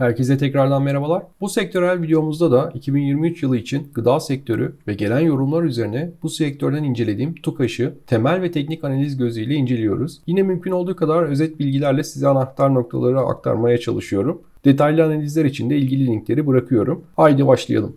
Herkese tekrardan merhabalar. Bu sektörel videomuzda da 2023 yılı için gıda sektörü ve gelen yorumlar üzerine bu sektörden incelediğim TUKAŞ'ı temel ve teknik analiz gözüyle inceliyoruz. Yine mümkün olduğu kadar özet bilgilerle size anahtar noktaları aktarmaya çalışıyorum. Detaylı analizler için de ilgili linkleri bırakıyorum. Haydi başlayalım.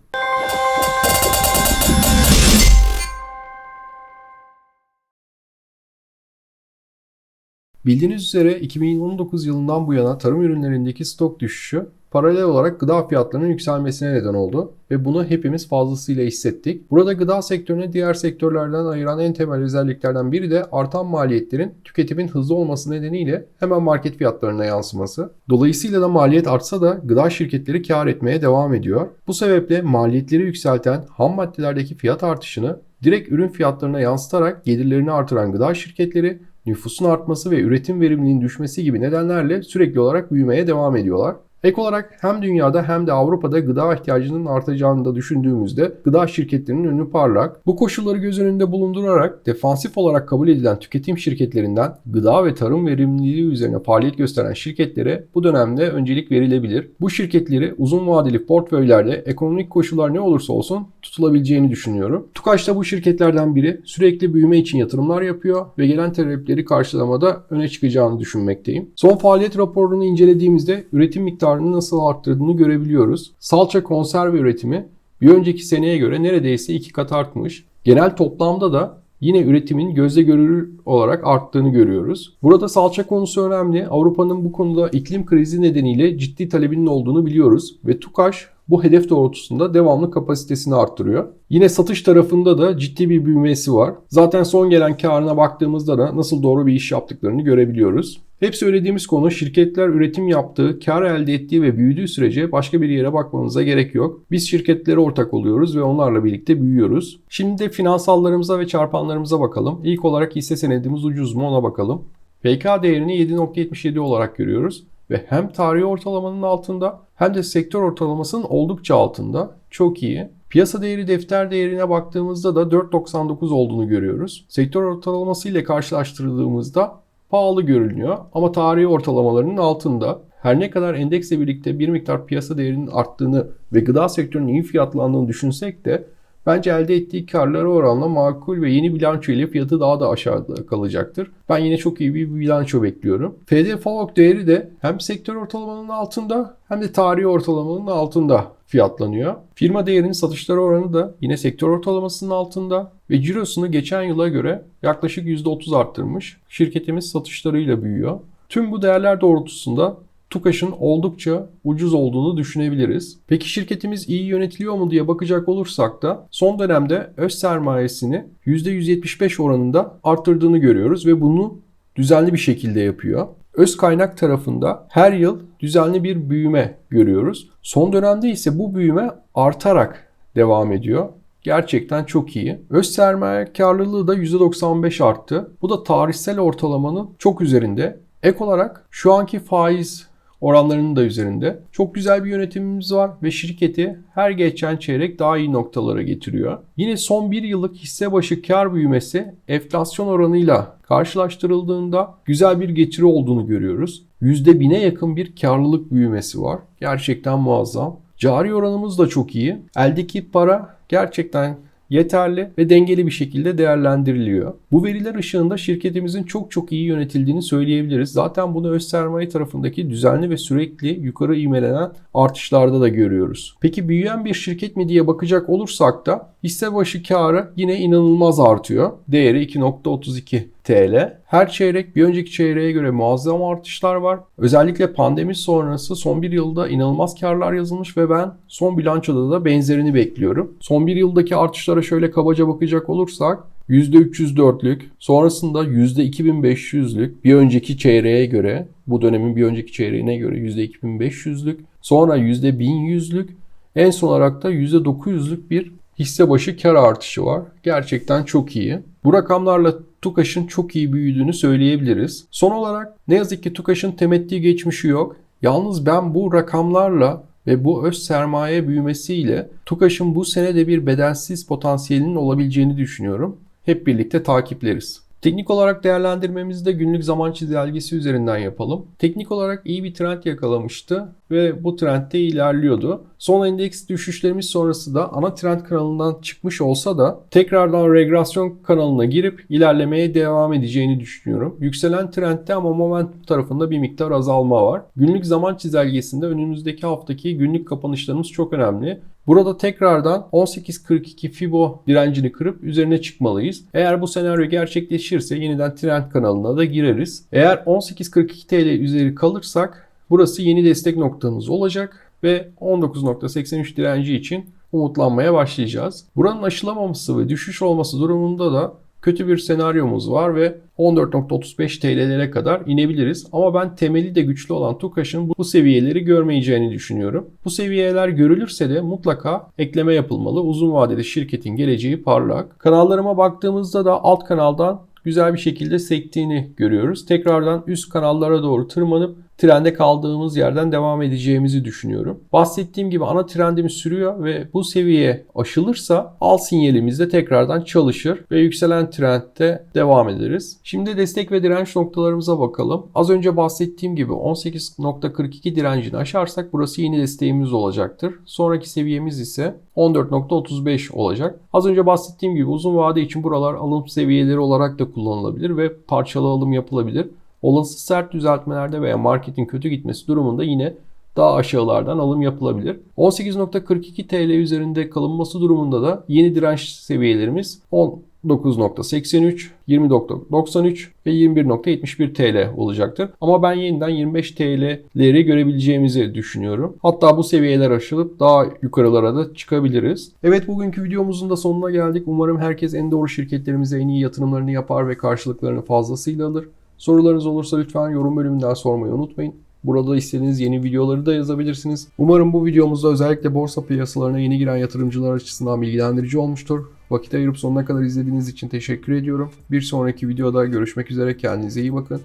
Bildiğiniz üzere 2019 yılından bu yana tarım ürünlerindeki stok düşüşü paralel olarak gıda fiyatlarının yükselmesine neden oldu ve bunu hepimiz fazlasıyla hissettik. Burada gıda sektörünü diğer sektörlerden ayıran en temel özelliklerden biri de artan maliyetlerin tüketimin hızlı olması nedeniyle hemen market fiyatlarına yansıması. Dolayısıyla da maliyet artsa da gıda şirketleri kar etmeye devam ediyor. Bu sebeple maliyetleri yükselten ham maddelerdeki fiyat artışını direkt ürün fiyatlarına yansıtarak gelirlerini artıran gıda şirketleri nüfusun artması ve üretim verimliliğinin düşmesi gibi nedenlerle sürekli olarak büyümeye devam ediyorlar. Ek olarak hem dünyada hem de Avrupa'da gıda ihtiyacının artacağını da düşündüğümüzde gıda şirketlerinin önü parlak. Bu koşulları göz önünde bulundurarak defansif olarak kabul edilen tüketim şirketlerinden gıda ve tarım verimliliği üzerine faaliyet gösteren şirketlere bu dönemde öncelik verilebilir. Bu şirketleri uzun vadeli portföylerde ekonomik koşullar ne olursa olsun tutulabileceğini düşünüyorum. Tukaş da bu şirketlerden biri sürekli büyüme için yatırımlar yapıyor ve gelen talepleri karşılamada öne çıkacağını düşünmekteyim. Son faaliyet raporunu incelediğimizde üretim miktarı miktarını nasıl arttırdığını görebiliyoruz. Salça konserve üretimi bir önceki seneye göre neredeyse iki kat artmış. Genel toplamda da yine üretimin gözle görülür olarak arttığını görüyoruz. Burada salça konusu önemli. Avrupa'nın bu konuda iklim krizi nedeniyle ciddi talebinin olduğunu biliyoruz ve TUKAŞ bu hedef doğrultusunda devamlı kapasitesini arttırıyor. Yine satış tarafında da ciddi bir büyümesi var. Zaten son gelen karına baktığımızda da nasıl doğru bir iş yaptıklarını görebiliyoruz. Hep söylediğimiz konu şirketler üretim yaptığı, kar elde ettiği ve büyüdüğü sürece başka bir yere bakmanıza gerek yok. Biz şirketlere ortak oluyoruz ve onlarla birlikte büyüyoruz. Şimdi de finansallarımıza ve çarpanlarımıza bakalım. İlk olarak hisse senedimiz ucuz mu ona bakalım. PK değerini 7.77 olarak görüyoruz ve hem tarihi ortalamanın altında hem de sektör ortalamasının oldukça altında. Çok iyi. Piyasa değeri defter değerine baktığımızda da 4.99 olduğunu görüyoruz. Sektör ortalaması ile karşılaştırdığımızda pahalı görünüyor ama tarihi ortalamalarının altında. Her ne kadar endeksle birlikte bir miktar piyasa değerinin arttığını ve gıda sektörünün iyi fiyatlandığını düşünsek de bence elde ettiği karlara oranla makul ve yeni bilanço ile fiyatı daha da aşağıda kalacaktır. Ben yine çok iyi bir bilanço bekliyorum. FD Favok değeri de hem sektör ortalamanın altında hem de tarihi ortalamanın altında fiyatlanıyor. Firma değerinin satışları oranı da yine sektör ortalamasının altında ve cirosunu geçen yıla göre yaklaşık %30 arttırmış. Şirketimiz satışlarıyla büyüyor. Tüm bu değerler doğrultusunda TUKAŞ'ın oldukça ucuz olduğunu düşünebiliriz. Peki şirketimiz iyi yönetiliyor mu diye bakacak olursak da son dönemde öz sermayesini %175 oranında arttırdığını görüyoruz ve bunu düzenli bir şekilde yapıyor. Öz kaynak tarafında her yıl düzenli bir büyüme görüyoruz. Son dönemde ise bu büyüme artarak devam ediyor. Gerçekten çok iyi. Öz sermaye karlılığı da %95 arttı. Bu da tarihsel ortalamanın çok üzerinde. Ek olarak şu anki faiz oranlarının da üzerinde. Çok güzel bir yönetimimiz var ve şirketi her geçen çeyrek daha iyi noktalara getiriyor. Yine son bir yıllık hisse başı kar büyümesi enflasyon oranıyla karşılaştırıldığında güzel bir getiri olduğunu görüyoruz. %1000'e yakın bir karlılık büyümesi var. Gerçekten muazzam. Cari oranımız da çok iyi. Eldeki para gerçekten yeterli ve dengeli bir şekilde değerlendiriliyor. Bu veriler ışığında şirketimizin çok çok iyi yönetildiğini söyleyebiliriz. Zaten bunu öz sermaye tarafındaki düzenli ve sürekli yukarı ivmelenen artışlarda da görüyoruz. Peki büyüyen bir şirket mi diye bakacak olursak da hisse başı karı yine inanılmaz artıyor. Değeri 2.32 TL. Her çeyrek bir önceki çeyreğe göre muazzam artışlar var. Özellikle pandemi sonrası son bir yılda inanılmaz karlar yazılmış ve ben son bilançoda da benzerini bekliyorum. Son bir yıldaki artışlara şöyle kabaca bakacak olursak %304'lük, sonrasında %2500'lük bir önceki çeyreğe göre, bu dönemin bir önceki çeyreğine göre %2500'lük, sonra %1100'lük, en son olarak da %900'lük bir hisse başı kar artışı var. Gerçekten çok iyi. Bu rakamlarla TUKAŞ'ın çok iyi büyüdüğünü söyleyebiliriz. Son olarak ne yazık ki TUKAŞ'ın temettü geçmişi yok. Yalnız ben bu rakamlarla ve bu öz sermaye büyümesiyle TUKAŞ'ın bu sene de bir bedensiz potansiyelinin olabileceğini düşünüyorum. Hep birlikte takipleriz. Teknik olarak değerlendirmemizi de günlük zaman çizelgesi üzerinden yapalım. Teknik olarak iyi bir trend yakalamıştı ve bu trendde ilerliyordu. Son endeks düşüşlerimiz sonrası da ana trend kanalından çıkmış olsa da tekrardan regresyon kanalına girip ilerlemeye devam edeceğini düşünüyorum. Yükselen trendde ama momentum tarafında bir miktar azalma var. Günlük zaman çizelgesinde önümüzdeki haftaki günlük kapanışlarımız çok önemli. Burada tekrardan 18.42 Fibo direncini kırıp üzerine çıkmalıyız. Eğer bu senaryo gerçekleşirse yeniden trend kanalına da gireriz. Eğer 18.42 TL üzeri kalırsak burası yeni destek noktamız olacak ve 19.83 direnci için umutlanmaya başlayacağız. Buranın aşılamaması ve düşüş olması durumunda da kötü bir senaryomuz var ve 14.35 TL'lere kadar inebiliriz. Ama ben temeli de güçlü olan TUKAŞ'ın bu seviyeleri görmeyeceğini düşünüyorum. Bu seviyeler görülürse de mutlaka ekleme yapılmalı. Uzun vadede şirketin geleceği parlak. Kanallarıma baktığımızda da alt kanaldan güzel bir şekilde sektiğini görüyoruz. Tekrardan üst kanallara doğru tırmanıp trende kaldığımız yerden devam edeceğimizi düşünüyorum. Bahsettiğim gibi ana trendimiz sürüyor ve bu seviye aşılırsa al sinyalimiz de tekrardan çalışır ve yükselen trendde devam ederiz. Şimdi destek ve direnç noktalarımıza bakalım. Az önce bahsettiğim gibi 18.42 direncini aşarsak burası yeni desteğimiz olacaktır. Sonraki seviyemiz ise 14.35 olacak. Az önce bahsettiğim gibi uzun vade için buralar alım seviyeleri olarak da kullanılabilir ve parçalı alım yapılabilir. Olası sert düzeltmelerde veya marketin kötü gitmesi durumunda yine daha aşağılardan alım yapılabilir. 18.42 TL üzerinde kalınması durumunda da yeni direnç seviyelerimiz 19.83, 20.93 ve 21.71 TL olacaktır. Ama ben yeniden 25 TL'leri görebileceğimizi düşünüyorum. Hatta bu seviyeler aşılıp daha yukarılara da çıkabiliriz. Evet bugünkü videomuzun da sonuna geldik. Umarım herkes en doğru şirketlerimize en iyi yatırımlarını yapar ve karşılıklarını fazlasıyla alır. Sorularınız olursa lütfen yorum bölümünden sormayı unutmayın. Burada istediğiniz yeni videoları da yazabilirsiniz. Umarım bu videomuzda özellikle borsa piyasalarına yeni giren yatırımcılar açısından bilgilendirici olmuştur. Vakit ayırıp sonuna kadar izlediğiniz için teşekkür ediyorum. Bir sonraki videoda görüşmek üzere. Kendinize iyi bakın.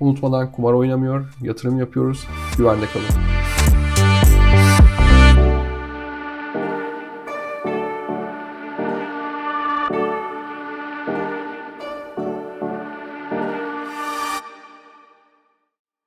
Unutmadan kumar oynamıyor, yatırım yapıyoruz. Güvende kalın.